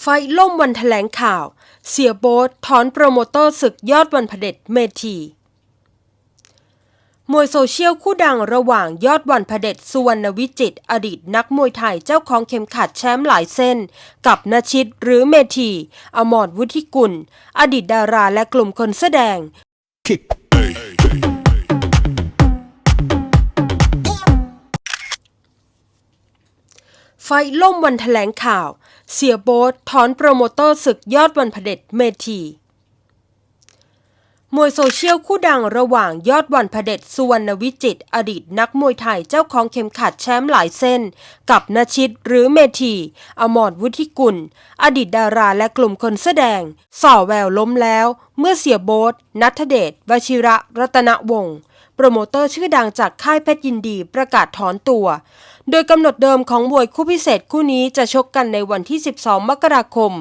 ไฟล่มวันแถลงข่าว เสียโบ๊ทถอนโปรโมเตอร์ศึกยอดวันพเด็จเมทีมวยโซเชียลคู่ดังระหว่างยอดวันพเด็จสุวรรณวิจิตอดีตนักมวยไทยเจ้าของเข็มขัดแชมป์หลายเส้น กับนชิตหรือเมทีอมรวุฒิกุล อดีตดาราและกลุ่มคนแสดง kick. ไฟล่มวันแถลงข่าว เสียโบ๊ทถอนโปรโมเตอร์ศึกยอดวันพเด็จเมทีมวยโซเชียลคู่ดังระหว่างยอดวันพเด็จสุวรรณวิจิต อดีตนักมวยไทยเจ้าของเข็มขัดแชมป์หลายเส้น กับนชิตหรือเมทีอมรวุฒิกุล อดีตดาราและกลุ่มคนแสดง ส่อแววล้มแล้ว เมื่อเสียโบ๊ทนัทเดชวชิระรัตนวงศ์โปรโมเตอร์ชื่อดังจากค่ายเพชรยินดีประกาศถอนตัว โดยกำหนดเดิมของมวยคู่พิเศษคู่นี้จะชกกันในวันที่ 12 มกราคม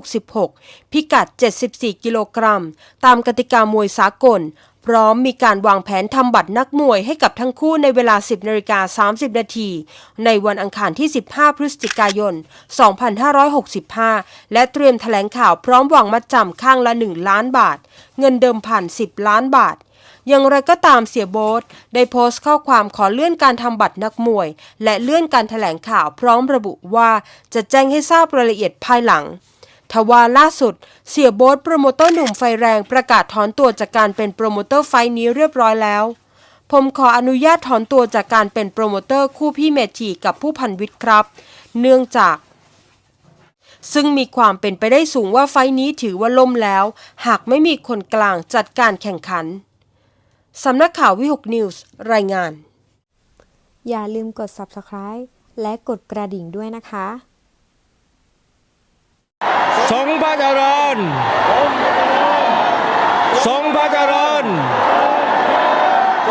2566 พิกัด 74 กิโลกรัม ตามกติกามวยสากล พร้อมมีการวางแผนทำบัตรนักมวยให้กับทั้งคู่ในเวลา 10นาฬิกา30 นาที ในวันอังคารที่ 15 พฤศจิกายน 2565 และเตรียมแถลงข่าวพร้อมวางมัดจำข้างละ 1 ล้านบาท เงินเดิมพัน 10 ล้านบาท อย่างไรก็ตามเสียโบ๊ทได้โพสต์ข้อความขอเลื่อนการทำบัตรนักมวย และเลื่อนการถแถลงข่าวพร้อมระบุว่าจะแจ้งให้ทราบรายละเอียดภายหลังทว่าล่าสุด เสียโบ๊ทโปรโมเตอร์หนุ่มไฟแรงประกาศถอนตัวจากการเป็นโปรโมเตอร์ไฟนี้เรียบร้อยแล้ว ผมขออนุญาตถอนตัวจากการเป็นโปรโมเตอร์คู่พี่เมทีกับผู้พันวิทย์ครับ เนื่องจากซึ่งมีความเป็นไปได้สูงว่าไฟนี้ถือว่าล่มแล้ว หากไม่มีคนกลางจัดการแข่งขัน สำนักข่าววิหกนิวส์รายงาน อย่าลืมกด subscribe และกดกระดิ่งด้วยนะคะทรงพระเจริญทรงพระเจริญ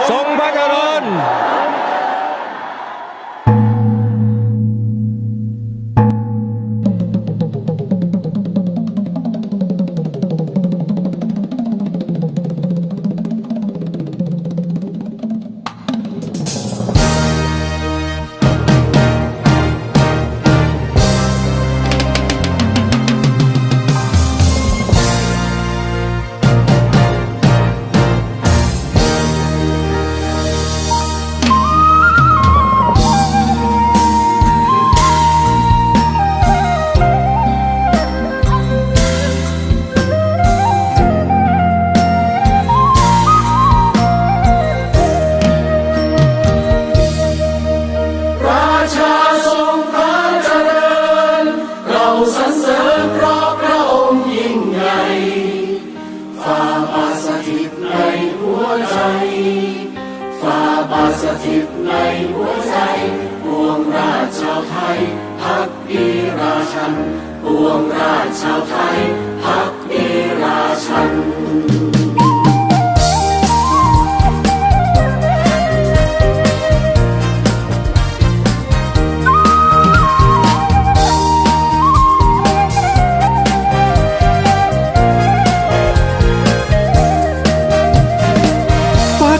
ทรงพระเจริญ ฝ่าบาทสถิตในหัวใจปวงราชชาวไทยพักดีราชันปวงราชชาวไทยพักดีราชัน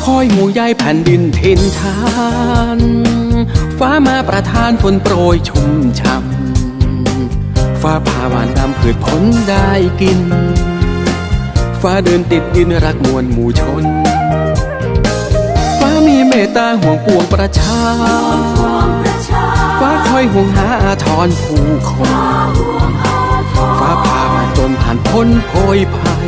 คอยหมู่ใยแผ่นดินทินทาน ฟ้ามาประทานฝนโปรยชุ่มช่ำฟ้าพาหวานนำผืชผลได้กิน ฟ้าเดินติดดินรักมวลหมู่ชน ฟ้ามีเมตตาห่วงปวงประชา ฟ้าคอยห่วงหาอาทรผู้คน ฟ้าพามาจนผ่านพ้นโพยภัย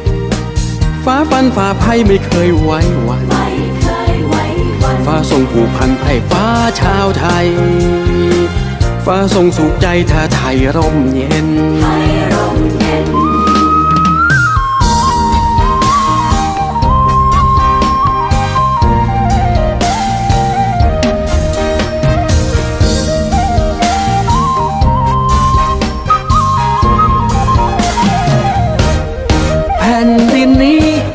ฟ้าฟันฝ่าภัยไม่เคยไว้วันฟ้าทรงผูกพันไพร่ฟ้าชาวไทย ฟ้าทรงสุขใจถ้าไทยร่มเย็น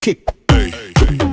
kick. Hey, hey, hey.